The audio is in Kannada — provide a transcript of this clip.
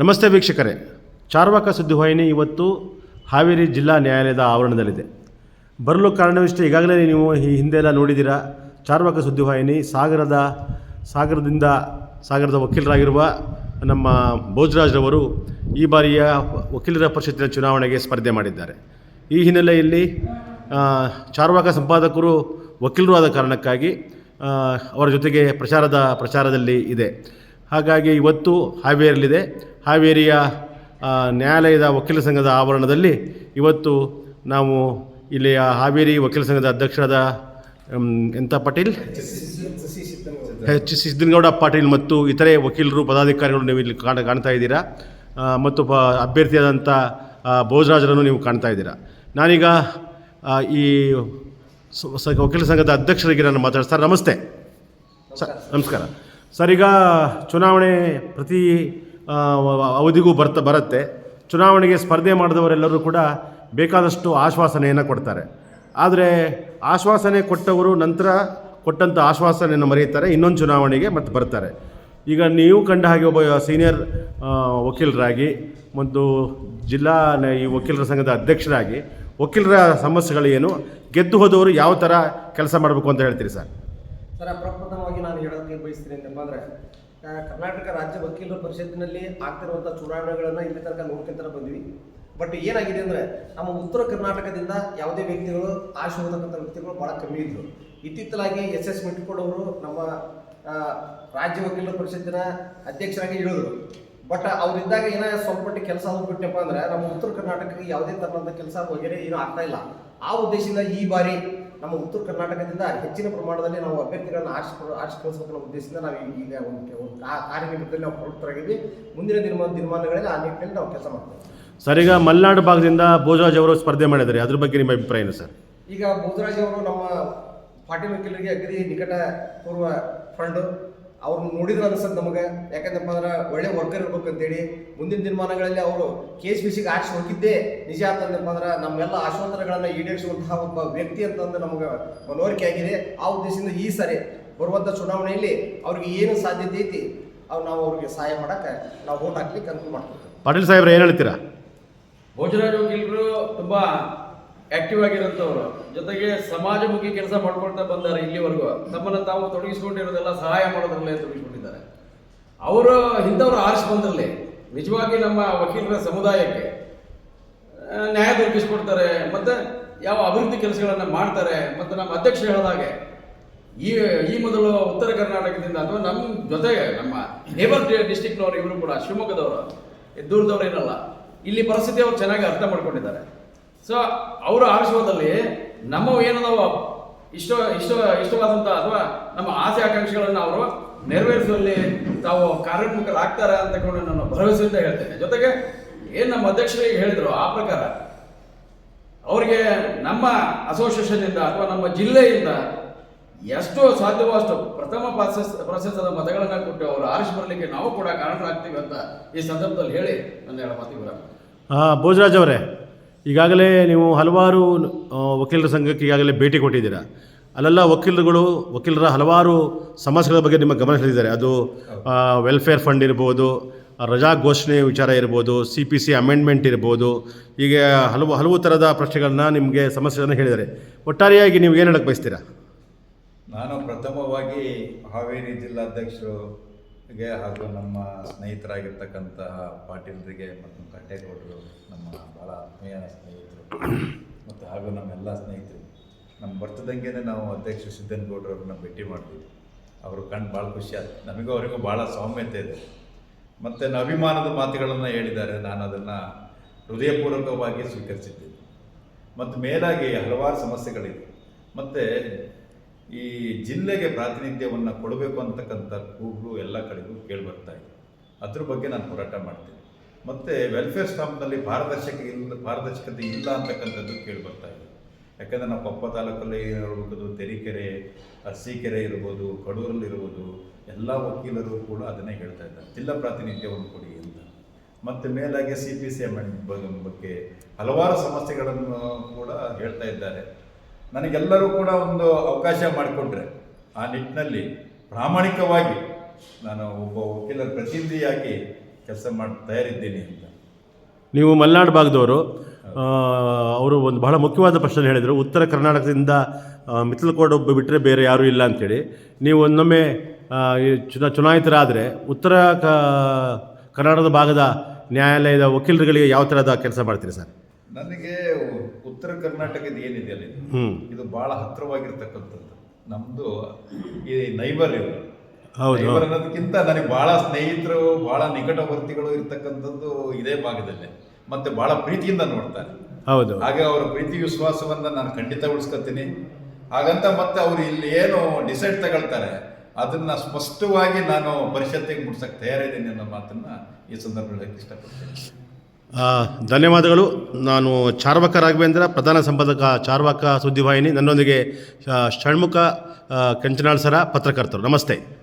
ನಮಸ್ತೆ ವೀಕ್ಷಕರೇ. ಚಾರ್ವಾಕ ಸುದ್ದಿವಾಹಿನಿ ಇವತ್ತು ಹಾವೇರಿ ಜಿಲ್ಲಾ ನ್ಯಾಯಾಲಯದ ಆವರಣದಲ್ಲಿದೆ. ಬರಲು ಕಾರಣವಿಷ್ಟೇ ಈಗಾಗಲೇ ನೀವು ಈ ಹಿಂದೆ ಎಲ್ಲ ನೋಡಿದ್ದೀರಾ, ಚಾರ್ವಾಕ ಸುದ್ದಿವಾಹಿನಿ ಸಾಗರದ, ಸಾಗರದಿಂದ ಸಾಗರದ ವಕೀಲರಾಗಿರುವ ನಮ್ಮ ಭೋಜರಾಜ್ರವರು ಈ ಬಾರಿಯ ವಕೀಲರ ಪರಿಷತ್ತಿನ ಚುನಾವಣೆಗೆ ಸ್ಪರ್ಧೆ ಮಾಡಿದ್ದಾರೆ. ಈ ಹಿನ್ನೆಲೆಯಲ್ಲಿ ಚಾರ್ವಾಕ ಸಂಪಾದಕರು ವಕೀಲರು ಆದ ಕಾರಣಕ್ಕಾಗಿ ಅವರ ಜೊತೆಗೆ ಪ್ರಚಾರದ ಪ್ರಚಾರದಲ್ಲಿ ಇದೆ. ಹಾಗಾಗಿ ಇವತ್ತು ಹಾವೇರಿಯಲ್ಲಿದೆ. ಹಾವೇರಿಯ ನ್ಯಾಯಾಲಯದ ವಕೀಲ ಸಂಘದ ಆವರಣದಲ್ಲಿ ಇವತ್ತು ನಾವು ಇಲ್ಲಿಯ ಹಾವೇರಿ ವಕೀಲ ಸಂಘದ ಅಧ್ಯಕ್ಷರಾದ ಎಂಥ ಪಾಟೀಲ್? ಎಚ್. ಸಿದ್ದನಗೌಡ ಪಾಟೀಲ್ ಮತ್ತು ಇತರೆ ವಕೀಲರು, ಪದಾಧಿಕಾರಿಗಳು ನೀವು ಇಲ್ಲಿ ಕಾಣ, ಕಾಣ್ತಾ ಇದ್ದೀರಾ. ಮತ್ತು ಪ ಅಭ್ಯರ್ಥಿಯಾದಂಥ ಭೋಜರಾಜರನ್ನು ನೀವು ಕಾಣ್ತಾ ಇದ್ದೀರಾ. ನಾನೀಗ ಈ ವಕೀಲ ಸಂಘದ ಅಧ್ಯಕ್ಷರಿಗೆ ನಾನು ಮಾತಾಡ್ತಾರೆ ಸರ್ ನಮಸ್ತೆ. ಸರ್ ನಮಸ್ಕಾರ. ಸರ್ ಚುನಾವಣೆ ಪ್ರತಿ ಅವಧಿಗೂ ಬರ್ತಾ, ಬರುತ್ತೆ. ಚುನಾವಣೆಗೆ ಸ್ಪರ್ಧೆ ಮಾಡಿದವರೆಲ್ಲರೂ ಕೂಡ ಬೇಕಾದಷ್ಟು ಆಶ್ವಾಸನೆಯನ್ನು ಕೊಡ್ತಾರೆ. ಆದರೆ ಆಶ್ವಾಸನೆ ಕೊಟ್ಟವರು ನಂತರ ಕೊಟ್ಟಂಥ ಆಶ್ವಾಸನೆಯನ್ನು ಮರೆಯುತ್ತಾರೆ, ಇನ್ನೊಂದು ಚುನಾವಣೆಗೆ ಮತ್ತೆ ಬರ್ತಾರೆ. ಈಗ ನೀವು ಕಂಡ ಹಾಗೆ ಒಬ್ಬ ಸೀನಿಯರ್ ವಕೀಲರಾಗಿ ಮತ್ತು ಜಿಲ್ಲಾ ಈ ವಕೀಲರ ಸಂಘದ ಅಧ್ಯಕ್ಷರಾಗಿ, ವಕೀಲರ ಸಮಸ್ಯೆಗಳು ಏನು, ಗೆದ್ದು ಹೋದವರು ಯಾವ ಥರ ಕೆಲಸ ಮಾಡಬೇಕು ಅಂತ ಹೇಳ್ತೀರಿ ಸರ್ ಸರ್ ಪ್ರಪ್ರಥಮವಾಗಿ ನಾನು ಹೇಳೋದಕ್ಕೆ ಬಯಸ್ತೀನಿ ಅಂತಪ್ಪ ಕರ್ನಾಟಕ ರಾಜ್ಯ ವಕೀಲರ ಪರಿಷತ್ತಿನಲ್ಲಿ ಆಗ್ತಿರುವಂಥ ಚುನಾವಣೆಗಳನ್ನು ಇಲ್ಲಿ ತನಕ ನೋಡ್ಕೊಂತ ಬಂದ್ವಿ. ಬಟ್ ಏನಾಗಿದೆ ಅಂದ್ರೆ, ನಮ್ಮ ಉತ್ತರ ಕರ್ನಾಟಕದಿಂದ ಯಾವುದೇ ವ್ಯಕ್ತಿಗಳು ಆಶೆ ಹೋಗ್ತಕ್ಕಂಥ ವ್ಯಕ್ತಿಗಳು ಬಹಳ ಕಮ್ಮಿ ಇದ್ದರು ಇತ್ತಿತ್ತಲಾಗಿ ಎಸ್ ಎಸ್ ಮೆಟ್ಕೊಳ್ಳೋರು ನಮ್ಮ ರಾಜ್ಯ ವಕೀಲರ ಪರಿಷತ್ತಿನ ಅಧ್ಯಕ್ಷರಾಗಿ ಹೇಳಿದ್ರು. ಬಟ್ ಅವರಿದ್ದಾಗ ಏನೋ ಸ್ವಲ್ಪ ಕೆಲಸ ಹೋಗ್ಬಿಟ್ಟಪ್ಪ ಅಂದ್ರೆ, ನಮ್ಮ ಉತ್ತರ ಕರ್ನಾಟಕಕ್ಕೆ ಯಾವುದೇ ತರಹದ ಕೆಲಸ ವಗೇರೆ ಏನು ಆಗ್ತಾ ಇಲ್ಲ. ಆ ಉದ್ದೇಶದಿಂದ ಈ ಬಾರಿ ನಮ್ಮ ಉತ್ತರ ಕರ್ನಾಟಕದಿಂದ ಹೆಚ್ಚಿನ ಪ್ರಮಾಣದಲ್ಲಿ ನಾವು ಅಭ್ಯರ್ಥಿಗಳನ್ನು ಆರಿಸಿ ಆರಿಸಿ ಕಳಿಸಬೇಕನ್ನೋ ಉದ್ದೇಶದಿಂದ ನಾವು ಈಗ ಒಂದು ಒಂದು ಕಾ- ಕಾರ್ಯನಿಮಿತ್ತದಲ್ಲಿ ನಾವು ಪ್ರವೃತ್ತರಾಗಿದ್ವಿ ಮುಂದಿನ ದಿನ ದಿನಮಾನಗಳಲ್ಲಿ ಆ ನಿಟ್ಟಿನಲ್ಲಿ ನಾವು ಕೆಲಸ ಮಾಡ್ತೀವಿ. ಸರ್ ಈಗ ಮಲೆನಾಡು ಭಾಗದಿಂದ ಭೋಜರಾಜ್ ಅವರು ಸ್ಪರ್ಧೆ ಮಾಡಿದ್ದಾರೆ. ಅದ್ರ ಬಗ್ಗೆ ನಿಮ್ಮ ಅಭಿಪ್ರಾಯ ಏನು ಸರ್? ಈಗ ಭೋಜರಾಜ್ ಅವರು ನಮ್ಮ ಪಾಟೀಲ್ ವಕೀಲರಿಗೆ ಅಗದಿ ನಿಕಟ ಪೂರ್ವ ಫ್ರೆಂಡು ಅವ್ರನ್ನ ನೋಡಿದ್ರೆ ಅನ್ಸುತ್ತೆ ನಮಗೆ. ಯಾಕಂದ್ರಪ್ಪ ಅಂದ್ರೆ ಒಳ್ಳೆ ವರ್ಕರ್ ಇರ್ಬೇಕು ಅಂತೇಳಿ ಮುಂದಿನ ದಿನಮಾನಗಳಲ್ಲಿ ಅವರು ಕೆ ಎಸ್ ಬಿ ಸಿಗೆ ಆರಿಸಿ ಹೋಗಿದ್ದೇ ನಿಜ ಅಂತಂದಪ್ಪ ಅಂದ್ರೆ ನಮ್ಮೆಲ್ಲ ಆಶೋತ್ತರಗಳನ್ನ ಈಡೇರಿಸುವಂತಹ ಒಬ್ಬ ವ್ಯಕ್ತಿ ಅಂತಂದು ನಮಗೆ ಮನವರಿಕೆ ಆಗಿದೆ. ಆ ಉದ್ದೇಶದಿಂದ ಈ ಸರಿ ಬರುವಂಥ ಚುನಾವಣೆಯಲ್ಲಿ ಅವ್ರಿಗೆ ಏನು ಸಾಧ್ಯತೆ ಐತಿ ಅವು ನಾವು ಅವ್ರಿಗೆ ಸಹಾಯ ಮಾಡಕ್ಕೆ ನಾವು ಓಟ್ ಹಾಕ್ಲಿಕ್ಕೆ ಅನುಕೂಲ ಮಾಡ್ತೀವಿ ಪಾಟೀಲ್ ಸಾಹೇಬ್ರೆ ಏನು ಹೇಳ್ತೀರಾ? ಭೋಜರಾಜ್ ವಕೀಲರು ತುಂಬಾ ಆಕ್ಟಿವ್ ಆಗಿರೋಂಥವ್ರು ಜೊತೆಗೆ ಸಮಾಜಮುಖಿ ಕೆಲಸ ಮಾಡ್ಕೊಳ್ತಾ ಬಂದಾರೆ ಇಲ್ಲಿವರೆಗೂ. ತಮ್ಮನ್ನು ತಾವು ತೊಡಗಿಸ್ಕೊಂಡಿರೋದೆಲ್ಲ ಸಹಾಯ ಮಾಡೋದ್ರಲ್ಲೇ ತೊಡಗಿಸ್ಕೊಂಡಿದ್ದಾರೆ. ಅವರು ಇಂಥವ್ರು ಆರಿಸಿ ಬಂದ್ರಲ್ಲಿ, ನಿಜವಾಗಿ ನಮ್ಮ ವಕೀಲರ ಸಮುದಾಯಕ್ಕೆ ನ್ಯಾಯ ದೊರಕಿಸ್ಕೊಡ್ತಾರೆ, ಮತ್ತು ಯಾವ ಅಭಿವೃದ್ಧಿ ಕೆಲಸಗಳನ್ನು ಮಾಡ್ತಾರೆ, ಮತ್ತು ನಮ್ಮ ಅಧ್ಯಕ್ಷ ಹೇಳಿದಾಗೆ, ಈ ಈ ಮೊದಲು ಉತ್ತರ ಕರ್ನಾಟಕದಿಂದ ಅಥವಾ ನಮ್ಮ ಜೊತೆಗೆ ನಮ್ಮ ನೇಬರ್ ಡಿಸ್ಟಿಕ್ನವರು ಇವರು ಕೂಡ, ಶಿವಮೊಗ್ಗದವರು, ದೂರದವರು ಏನಲ್ಲ, ಇಲ್ಲಿ ಪರಿಸ್ಥಿತಿ ಅವ್ರು ಚೆನ್ನಾಗಿ ಅರ್ಥ ಮಾಡ್ಕೊಂಡಿದ್ದಾರೆ. ಸೊ ಅವರು ಆರಿಸುವುದಲ್ಲಿ ನಮ್ಮ ಏನದವ? ಇಷ್ಟ ಇಷ್ಟ ಇಷ್ಟವಾದಂಥ ಅಥವಾ ನಮ್ಮ ಆಸೆ ಆಕಾಂಕ್ಷೆಗಳನ್ನು ಅವರು ನೆರವೇರಿಸುವಲ್ಲಿ ತಾವು ಕಾರ್ಯೋನ್ಮುಖರಾಗ್ತಾರೆ ಅಂತಕೊಂಡು ನಾನು ಭರವಸೆ ಅಂತ ಹೇಳ್ತೇನೆ. ಜೊತೆಗೆ ಏನು ನಮ್ಮ ಅಧ್ಯಕ್ಷರಿಗೆ ಹೇಳಿದ್ರು ಆ ಪ್ರಕಾರ, ಅವರಿಗೆ ನಮ್ಮ ಅಸೋಸಿಯೇಷನ್ನಿಂದ ಅಥವಾ ನಮ್ಮ ಜಿಲ್ಲೆಯಿಂದ ಎಷ್ಟು ಸಾಧ್ಯವೋ ಅಷ್ಟು ಪ್ರಥಮ ಪ್ರಾಸೆಸ್ ಪ್ರಾಸೆಸದ ಮತಗಳನ್ನು ಕೊಟ್ಟು ಅವರು ಆರಿಸಿ ಬರಲಿಕ್ಕೆ ನಾವು ಕೂಡ ಕಾರಣರಾಗ್ತೀವಿ ಅಂತ ಈ ಸಂದರ್ಭದಲ್ಲಿ ಹೇಳಿ ನನ್ನ ಹೇಳ ಮಾತಿಗೆ ಭೋಜರಾಜ್ ಅವರೇ ಈಗಾಗಲೇ ನೀವು ಹಲವಾರು ವಕೀಲರ ಸಂಘಕ್ಕೆ ಈಗಾಗಲೇ ಭೇಟಿ ಕೊಟ್ಟಿದ್ದೀರಾ. ಅಲ್ಲೆಲ್ಲ ವಕೀಲರುಗಳು, ವಕೀಲರ ಹಲವಾರು ಸಮಸ್ಯೆಗಳ ಬಗ್ಗೆ ನಿಮ್ಮ ಗಮನ ಸೆಳೆದಿದ್ದಾರೆ. ಅದು ವೆಲ್ಫೇರ್ ಫಂಡ್ ಇರ್ಬೋದು, ರಜಾ ಘೋಷಣೆ ವಿಚಾರ ಇರ್ಬೋದು ಸಿ ಪಿ ಸಿ ಅಮೆಂಡ್ಮೆಂಟ್ ಇರ್ಬೋದು, ಹೀಗೆ ಹಲವು ಹಲವು ಥರದ ಪ್ರಶ್ನೆಗಳನ್ನ ನಿಮಗೆ ಸಮಸ್ಯೆಗಳನ್ನು ಹೇಳಿದ್ದಾರೆ. ಒಟ್ಟಾರೆಯಾಗಿ ನೀವು ಏನು ಹೇಳಕ್ಕೆ ಬಯಸ್ತೀರಾ? ನಾನು ಪ್ರಥಮವಾಗಿ ಹಾವೇರಿ ಜಿಲ್ಲಾಧ್ಯಕ್ಷರಿಗೆ ಹಾಗೂ ನಮ್ಮ ಸ್ನೇಹಿತರಾಗಿರ್ತಕ್ಕಂತಹ ಪಾಟೀಲ್ರಿಗೆ ಮತ್ತು ಕಟ್ಟೇಗೌಡರು ನಮ್ಮ ಭಾಳ ಆತ್ಮೀಯ ಸ್ನೇಹಿತರು ಮತ್ತು ಹಾಗೂ ನಮ್ಮೆಲ್ಲ ಸ್ನೇಹಿತರು. ನಮ್ಮ ಬರ್ತದಂಗೆ ನಾವು ಅಧ್ಯಕ್ಷ ಸಿದ್ದನಗೌಡರವ್ರನ್ನ ಭೇಟಿ ಮಾಡ್ತೀವಿ ಅವರು ಕಂಡು ಭಾಳ ಖುಷಿ ಆಯ್ತು. ನಮಗೂ ಅವರಿಗೂ ಭಾಳ ಸೌಮ್ಯತೆ ಇದೆ. ಮತ್ತು ಅಭಿಮಾನದ ಮಾತುಗಳನ್ನು ಹೇಳಿದ್ದಾರೆ. ನಾನು ಅದನ್ನು ಹೃದಯಪೂರ್ವಕವಾಗಿ ಸ್ವೀಕರಿಸಿದ್ದೇನೆ. ಮತ್ತು ಮೇಲಾಗಿ ಹಲವಾರು ಸಮಸ್ಯೆಗಳಿವೆ. ಮತ್ತು ಈ ಜಿಲ್ಲೆಗೆ ಪ್ರಾತಿನಿಧ್ಯವನ್ನು ಕೊಡಬೇಕು ಅಂತಕ್ಕಂಥ ಕೂಗು ಎಲ್ಲ ಕಡೆಗೂ ಕೇಳಿಬರ್ತಾ ಇದೆ. ಅದ್ರ ಬಗ್ಗೆ ನಾನು ಹೋರಾಟ ಮಾಡ್ತೀನಿ. ಮತ್ತು ವೆಲ್ಫೇರ್ ಸ್ಟಾಂಪ್ನಲ್ಲಿ ಪಾರದರ್ಶಕ ಇಲ್ಲ, ಪಾರದರ್ಶಕತೆ ಇಲ್ಲ ಅಂತಕ್ಕಂಥದ್ದು ಕೇಳಿಬರ್ತಾ ಇದೆ. ಯಾಕಂದರೆ ನಾವು ಕೊಪ್ಪ ತಾಲೂಕಲ್ಲಿ ನೋಡ್ಬೋದು ತೆರೀಕೆರೆ, ಅರಸೀಕೆರೆ ಇರ್ಬೋದು ಕಡೂರಲ್ಲಿರ್ಬೋದು ಎಲ್ಲ ವಕೀಲರು ಕೂಡ ಅದನ್ನೇ ಹೇಳ್ತಾ ಇದ್ದಾರೆ. ಜಿಲ್ಲಾ ಪ್ರಾತಿನಿಧ್ಯವನ್ನು ಕೊಡಿ ಅಂತ. ಮತ್ತು ಮೇಲಾಗಿ ಸಿ ಪಿ ಸಿ ಎಂ ಬಗ್ಗೆ ಹಲವಾರು ಸಮಸ್ಯೆಗಳನ್ನು ಕೂಡ ಹೇಳ್ತಾ ಇದ್ದಾರೆ. ನನಗೆಲ್ಲರೂ ಕೂಡ ಒಂದು ಅವಕಾಶ ಮಾಡಿಕೊಂಡ್ರೆ. ಆ ನಿಟ್ಟಿನಲ್ಲಿ ಪ್ರಾಮಾಣಿಕವಾಗಿ ನಾನು ಒಬ್ಬ ವಕೀಲರ ಪ್ರತಿನಿಧಿಯಾಗಿ ಕೆಲಸ ಮಾಡಿ ತಯಾರಿದ್ದೀನಿ ಅಂತ. ನೀವು ಮಲೆನಾಡು ಭಾಗದವರು ಅವರು ಒಂದು ಬಹಳ ಮುಖ್ಯವಾದ ಪ್ರಶ್ನೆ ಹೇಳಿದರು. ಉತ್ತರ ಕರ್ನಾಟಕದಿಂದ ಆ, ಮಿತ್ತಲಕೋಡ್ ಒಬ್ಬ ಬಿಟ್ಟರೆ ಬೇರೆ ಯಾರೂ ಇಲ್ಲ ಅಂಥೇಳಿ ನೀವು ಒಂದೊಮ್ಮೆ ಚುನ ಚುನಾಯಿತರಾದರೆ ಉತ್ತರ ಕರ್ನಾಟಕದ ಭಾಗದ ನ್ಯಾಯಾಲಯದ ವಕೀಲರುಗಳಿಗೆ ಯಾವ ಥರದ ಕೆಲಸ ಮಾಡ್ತೀರಿ ಸರ್? ನನಗೆ ಉತ್ತರ ಕರ್ನಾಟಕದ ಏನಿದೆ ಅಲ್ಲಿ ಇದು ಬಹಳ ಹತ್ತಿರವಾಗಿರ್ತಕ್ಕಂಥದ್ದು. ನಮ್ದು ಈ ನೈಬರ್ ಇವರು. ನೈಬರ್ ಅನ್ನೋದಕ್ಕಿಂತ ನನಗೆ ಬಹಳ ಸ್ನೇಹಿತರು ಬಹಳ ನಿಕಟವರ್ತಿಗಳು ಇರ್ತಕ್ಕಂಥದ್ದು ಇದೇ ಭಾಗದಲ್ಲೇ. ಮತ್ತೆ ಬಹಳ ಪ್ರೀತಿಯಿಂದ ನೋಡ್ತಾರೆ. ಹೌದು. ಹಾಗೆ ಅವರ ಪ್ರೀತಿ ವಿಶ್ವಾಸವನ್ನ ನಾನು ಖಂಡಿತ ಉಳಿಸ್ಕೊತೀನಿ. ಹಾಗಂತ ಮತ್ತೆ ಅವರು ಇಲ್ಲಿ ಏನು ಡಿಸೈಡ್ ತಗೊಳ್ತಾರೆ ಅದನ್ನ ಸ್ಪಷ್ಟವಾಗಿ ನಾನು ಪರಿಷತ್ತಿಗೆ ಮುಟ್ಸಕ್ಕೆ ತಯಾರಿದ್ದೀನಿ ಅನ್ನೋ ಮಾತನ್ನ ಈ ಸಂದರ್ಭದಲ್ಲಿ ಇಷ್ಟಪಡ್ತೀನಿ. ಧನ್ಯವಾದಗಳು. ನಾನು ಚಾರ್ವಕ ರಾಘವೇಂದ್ರ ಪ್ರಧಾನ ಸಂಪಾದಕ ಚಾರ್ವಾಕ ಸುದ್ದಿವಾಹಿನಿ ನನ್ನೊಂದಿಗೆ ಷಣ್ಮುಖ ಕಂಚನಾಳ್ ಸರ ಪತ್ರಕರ್ತರು. ನಮಸ್ತೆ.